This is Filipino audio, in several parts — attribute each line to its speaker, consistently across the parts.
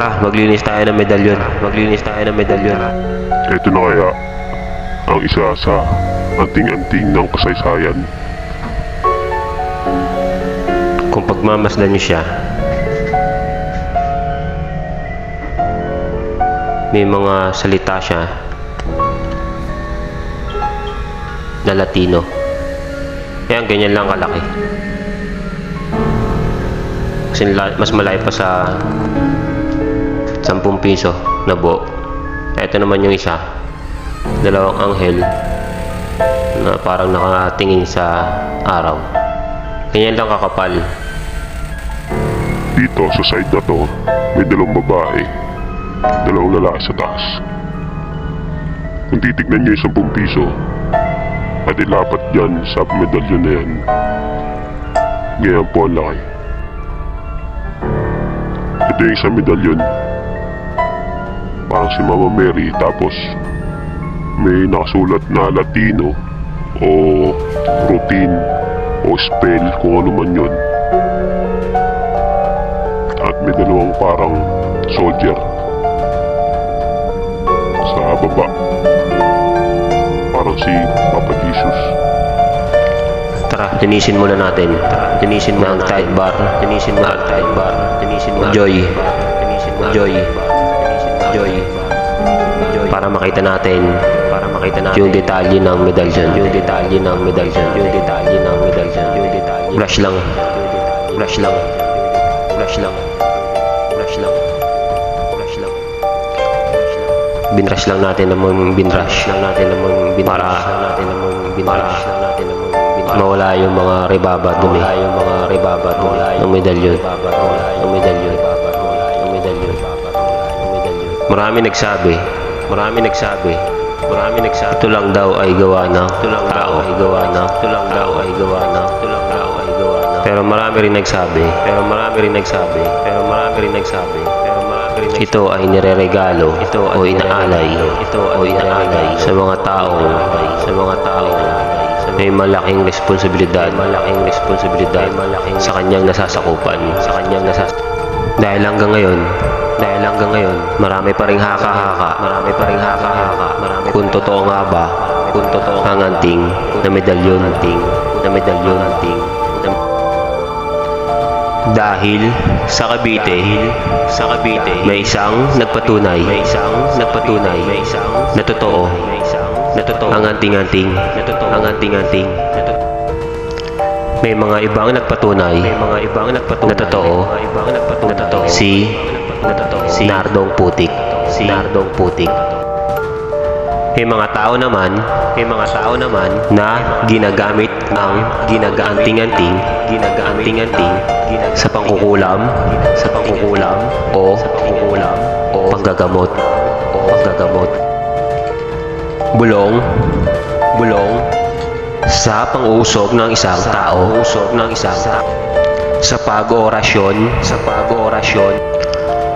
Speaker 1: Tara, maglinis tayo ng medalyon. Maglinis tayo ng medalyon.
Speaker 2: Ito na kaya ang isa sa anting-anting ng kasaysayan.
Speaker 1: Kung pagmamasdan niyo siya, may mga salita siya na Latino. Kaya ganyan lang kalaki. Kasi mas malayo pa sa 10 piso na buo. Ito naman yung isa. Dalawang anghel na parang nakatingin sa araw. Ganyan lang kakapal.
Speaker 2: Dito sa side na to, may dalawang babae, dalawang lalaki sa taas. Kung titignan nyo yung 10 piso, at ilapat dyan sa medalyon na yan. Ganyan po ang laki. Ito yung isang medalyon. Parang si Mama Mary, tapos may nakasulat na Latino o routine o spell kung ano man yun. At may dalawang parang soldier sa baba. Parang si Papa Jesus.
Speaker 1: Tara, linisin muna natin. Tara, linisin mo ang tight bar. Linisin mo ang tight bar. Linisin mo. Joy. Linisin mo. Joy. Joy. Joy. Para makita natin. Para makita natin yung detalye ng medalyon. Yung detalye ng medalyon. Yung detalye ng medalyon. Yung detalye. Flash lang. Flash lang. Flash lang. Flash lang. Flash lang. Binrush lang natin namang binrush lang natin namang bin para lang natin namang binrush lang natin namang mawala yung mga rebaba dumi mawala yung mga rebaba dumi ng medalyon ng medalyon marami nagsabi. Marami nagsabi. Marami nagsabi. Ito lang daw ay gawa ng ito lang daw ay gawa ng ito lang daw ay gawa ng ito lang daw ay gawa ng pero marami rin nagsabi. Pero marami rin nagsabi. Pero marami rin nagsabi. Pero marami rin nagsabi. Ito ay nireregalo ito o inaalay ito o inaalay sa mga tao. Sa mga tao. May malaking responsibilidad. Malaking responsibilidad. Sa kanyang nasasakupan sa kanyang nasas dahil hanggang ngayon dahil hanggang ngayon marami pa ring haka-haka. Marami pa ring haka-haka. Marami kung totoo nga ba kung totoo ang anting na medalyon. anting na medalyon. anting dahil sa Cavite, sa Cavite, may isang nagpatunay, may isang nagpatunay, may isang na totoo, may isang na totoo. Ang anting-anting, na totoo. Ang anting-anting, na totoo. May mga ibang nagpatunay, may mga ibang nagpatunay, na totoo, mga ibang nagpatunay, na totoo. Si, na totoo, si Nardong Putik, si Nardong Putik. May mga tao naman, may mga tao naman na ginagamit ang ginagaanting-anting, ginagaanting-anting sa pangkukulam, sa pangkukulam o sa pangkukulam o panggagamot o panggagamot. Bulong, bulong sa pang-uusog ng isang tao, usog ng isang tao sa pag-orasyon, sa pag-orasyon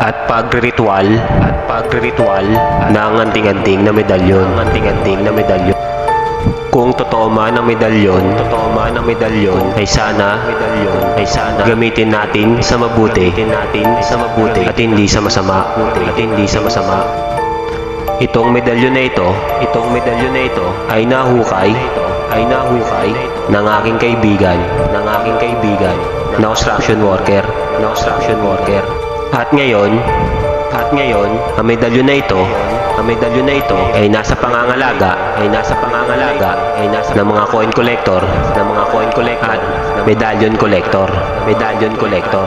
Speaker 1: at pagriritual at pagriritual ng anting-anting na medalyon. Ng anting-anting na medalyon. Kung totoo man ang medalyon totoo man ang medalyon ay sana medalyon ay sana gamitin natin sa mabuti. Gamitin natin sa mabuti. At hindi sa masama. At hindi sa masama. Itong medalyon na ito, itong medalyon na ito ay nahukay, ay nahukay ng aking kaibigan, ng aking kaibigan na construction worker, na construction worker. At ngayon, at ngayon, ang medalyon na ito, ang medalyon na ito ay nasa pangangalaga, ay nasa pangangalaga, ay nasa ng mga coin collector, ng mga coin collector, at medallion collector, medallion collector.